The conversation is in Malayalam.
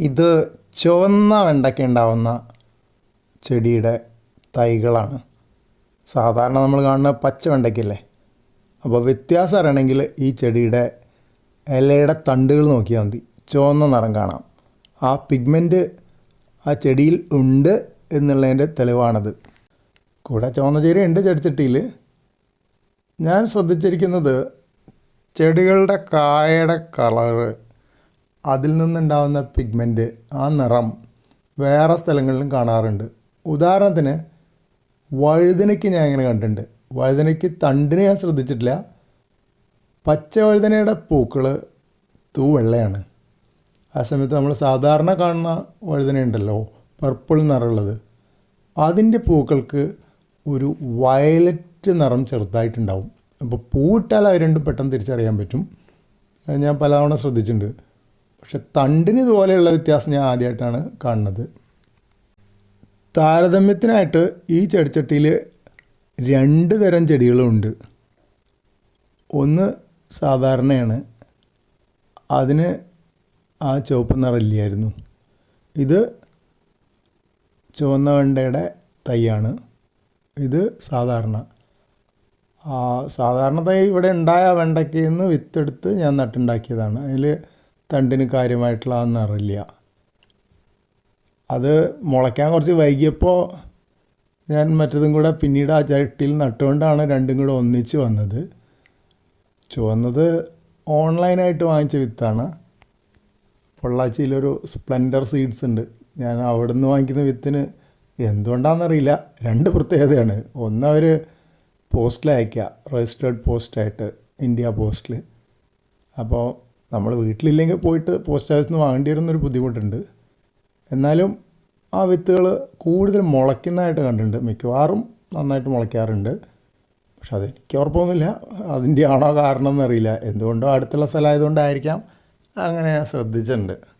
ഇത് ചുവന്ന വെണ്ടയ്ക്ക ഉണ്ടാവുന്ന ചെടിയുടെ തൈകളാണ്. സാധാരണ നമ്മൾ കാണുന്ന പച്ച വെണ്ടയ്ക്കല്ലേ അപ്പോൾ വ്യത്യാസം അറിയണമെങ്കിൽ ഈ ചെടിയുടെ ഇലയുടെ തണ്ടുകൾ നോക്കിയാൽ മതി. ചുവന്ന നിറം കാണാം. ആ പിഗ്മെന്റ് ആ ചെടിയിൽ ഉണ്ട് എന്നുള്ളതിന്റെ തെളിവാണത്. കൂടെ ചുവന്ന ചെടി ഉണ്ട് ചെടിച്ചട്ടിയിൽ. ഞാൻ ശ്രദ്ധിച്ചിരിക്കുന്നത് ചെടികളുടെ കായയുടെ കളറ് അതിൽ നിന്നുണ്ടാകുന്ന പിഗ്മെന്റ് ആ നിറം വേറെ സ്ഥലങ്ങളിലും കാണാറുണ്ട്. ഉദാഹരണത്തിന് വഴുതനയ്ക്ക് ഞാൻ ഇങ്ങനെ കണ്ടിട്ടുണ്ട്. വഴുതനയ്ക്ക് തണ്ടിനെ ഞാൻ ശ്രദ്ധിച്ചിട്ടില്ല. പച്ച വഴുതനയുടെ പൂക്കൾ തൂ വെള്ളയാണ്. ആ സമയത്ത് നമ്മൾ സാധാരണ കാണുന്ന വഴുതന ഉണ്ടല്ലോ പർപ്പിൾ നിറമുള്ളത്. അതിന്റെ പൂക്കൾക്ക് ഒരു വയലറ്റ് നിറം ചെറുതായിട്ടുണ്ടാവും. അപ്പോൾ പൂവിട്ടാൽ അത് രണ്ടും പെട്ടെന്ന് തിരിച്ചറിയാൻ പറ്റും. ഞാൻ പലതവണ ശ്രദ്ധിച്ചിട്ടുണ്ട്. പക്ഷെ തണ്ടിന് ഇതുപോലെയുള്ള വ്യത്യാസം ഞാൻ ആദ്യമായിട്ടാണ് കാണുന്നത്. താരതമ്യത്തിനായിട്ട് ഈ ചെടിച്ചട്ടിയിൽ രണ്ട് തരം ചെടികളുമുണ്ട് ഒന്ന് സാധാരണയാണ്. അതിന് ആ ചുവപ്പ് നിറമില്ലായിരുന്നു. ഇത് ചുവന്ന വെണ്ടയുടെ തൈയാണ്. ഇത് സാധാരണ. സാധാരണ തൈ ഇവിടെ ഉണ്ടായ വെണ്ടയ്ക്കയിൽ നിന്ന് വിത്തെടുത്ത് ഞാൻ നട്ടുണ്ടാക്കിയതാണ്. അതിൽ തണ്ടിന് കാര്യമായിട്ടുള്ള ആ അത് മുളയ്ക്കാൻ കുറച്ച് വൈകിയപ്പോൾ ഞാൻ മറ്റതും കൂടെ പിന്നീട് ആ ചട്ടിയിൽ നട്ടുകൊണ്ടാണ് രണ്ടും കൂടെ ഒന്നിച്ച് വന്നത്. ചുവന്നത് ഓൺലൈനായിട്ട് വാങ്ങിച്ച വിത്താണ്. പൊള്ളാച്ചിയിലൊരു സ്പ്ലെൻഡർ സീഡ്സ് ഉണ്ട്. ഞാൻ അവിടെ നിന്ന് വാങ്ങിക്കുന്ന വിത്തിന് എന്തുകൊണ്ടാണെന്നറിയില്ല. രണ്ട് പ്രത്യേകതയാണ്. ഒന്ന് അവർ പോസ്റ്റിൽ അയക്കുക രജിസ്റ്റേർഡ് പോസ്റ്റായിട്ട് ഇന്ത്യ പോസ്റ്റിൽ അപ്പോൾ നമ്മൾ വീട്ടിലില്ലെങ്കിൽ പോയിട്ട് പോസ്റ്റ് ഓഫീസിൽ നിന്ന് വാങ്ങേണ്ടി വരുന്നൊരു ബുദ്ധിമുട്ടുണ്ട്. എന്നാലും ആ വിത്തുകൾ കൂടുതൽ മുളയ്ക്കുന്നതായിട്ട് കണ്ടിട്ടുണ്ട്. മിക്കവാറും നന്നായിട്ട് മുളയ്ക്കാറുണ്ട്. പക്ഷെ അതെനിക്ക് ഉറപ്പൊന്നുമില്ല. അതിന്റെ ആണോ കാരണം എന്നറിയില്ല എന്തുകൊണ്ടോ അടുത്തുള്ള സ്ഥലമായതുകൊണ്ടായിരിക്കാം അങ്ങനെ ശ്രദ്ധിച്ചിട്ടുണ്ട്.